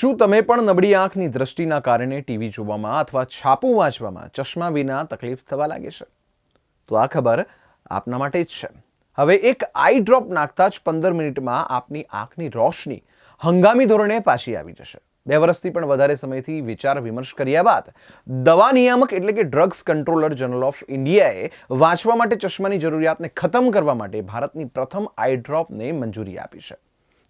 શું તમે પણ નબળી આંખની દ્રષ્ટિના કારણે ટીવી જોવામાં અથવા છાપું વાંચવામાં ચશ્મા વિના તકલીફ થવા લાગે છે? તો આ ખબર આપના માટે જ છે. હવે એક આઈ ડ્રોપ નાખતા જ પંદર મિનિટમાં આપની આંખની રોશની હંગામી ધોરણે પાછી આવી જશે. બે વર્ષથી પણ વધારે સમયથી વિચાર વિમર્શ કર્યા બાદ દવા નિયામક એટલે કે ડ્રગ્સ કંટ્રોલર જનરલ ઓફ ઇન્ડિયાએ વાંચવા માટે ચશ્માની જરૂરિયાતને ખતમ કરવા માટે ભારતની પ્રથમ આઈ ડ્રોપને મંજૂરી આપી છે.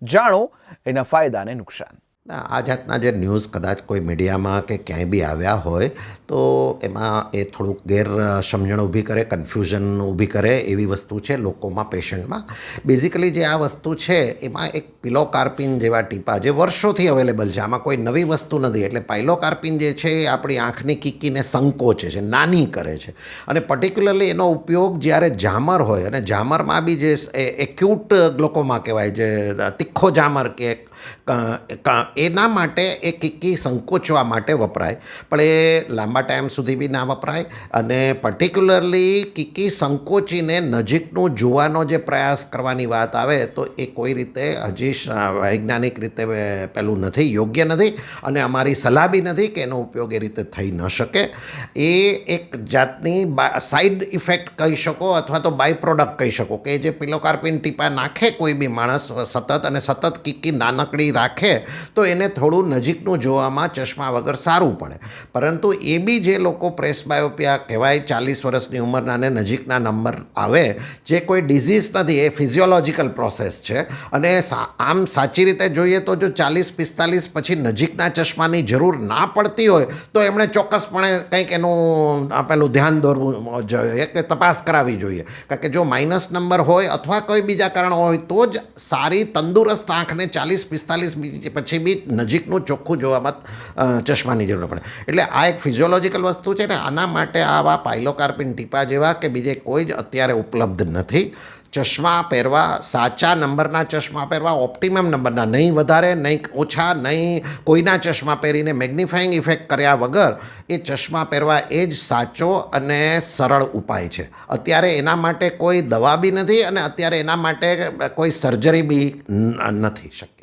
જાણો એના ફાયદા અને નુકસાન. આ જાતના જે ન્યૂઝ કદાચ કોઈ મીડિયામાં કે ક્યાંય બી આવ્યા હોય, તો એમાં એ થોડુંક ગેરસમજણ ઊભી કરે, કન્ફ્યુઝન ઊભી કરે એવી વસ્તુ છે લોકોમાં, પેશન્ટમાં. બેઝિકલી જે આ વસ્તુ છે, એમાં એક પિલોકાર્પિન જેવા ટીપા જે વર્ષોથી અવેલેબલ છે, આમાં કોઈ નવી વસ્તુ નથી. એટલે પાઇલોકાર્પિન જે છે, એ આપણી આંખની કીકીને સંકોચે છે, નાની કરે છે. અને પર્ટિક્યુલરલી એનો ઉપયોગ જ્યારે જામર હોય, અને જામરમાં બી જે એક્યુટ ગ્લોકોમાં કહેવાય, જે તીખો જામર કે એના માટે એ કિક્કી સંકોચવા માટે વપરાય. પણ એ લાંબા ટાઈમ સુધી બી ના વપરાય અને પર્ટિક્યુલરલી કિક્કી સંકોચીને નજીકનું જોવાનો જે પ્રયાસ કરવાની વાત આવે તો એ કોઈ રીતે હજી વૈજ્ઞાનિક રીતે પેલું નથી, યોગ્ય નથી અને અમારી સલાહ બી નથી કે એનો ઉપયોગ એ રીતે થઈ ન શકે. એ એક જાતની સાઈડ ઇફેક્ટ કહી શકો અથવા તો બાય પ્રોડક્ટ કહી શકો કે જે પિલોકાર્પિન ટીપા નાખે કોઈ બી માણસ સતત અને સતત કિક્કી નાનકડી રાખે તો એને થોડું નજીકનું જોવામાં ચશ્મા વગર સારું પડે. પરંતુ એ બી જે લોકો પ્રેસ બાયોપિયા કહેવાય, ચાલીસ વર્ષની ઉંમરના અને નજીકના નંબર આવે, જે કોઈ ડિઝીઝ નથી, એ ફિઝિયોલોજીકલ પ્રોસેસ છે. અને આમ સાચી રીતે જોઈએ તો જો ચાલીસ, પિસ્તાલીસ પછી નજીકના ચશ્માની જરૂર ના પડતી હોય, તો એમણે ચોક્કસપણે કંઈક એનું આપેલું પેલું ધ્યાન દોરવું જોઈએ, કે તપાસ કરાવવી જોઈએ. કારણ કે જો માઇનસ નંબર હોય અથવા કોઈ બીજા કારણ હોય, તો જ સારી તંદુરસ્ત આંખને ચાલીસ, પિસ્તાલીસ પછી બી નજીકનું ચોખ્ખું જોવામાં ચશ્માની જરૂર પડે. એટલે આ એક ફિઝિયોલોજીકલ વસ્તુ છે ને, આના માટે આવા પાયલોકાર્પિન ટીપા જેવા કે બીજે કોઈ જ અત્યારે ઉપલબ્ધ નથી. ચશ્મા પહેરવા, સાચા નંબરના ચશ્મા પહેરવા ઓપ્ટિમમ નંબરના, નહીં વધારે, નહીં ઓછા, નહીં કોઈના ચશ્મા પહેરીને મેગ્નિફાઈંગ ઇફેક્ટ કર્યા વગર, એ ચશ્મા પહેરવા એ જ સાચો અને સરળ ઉપાય છે. અત્યારે એના માટે કોઈ દવા બી નથી અને અત્યારે એના માટે કોઈ સર્જરી બી નથી શક્ય.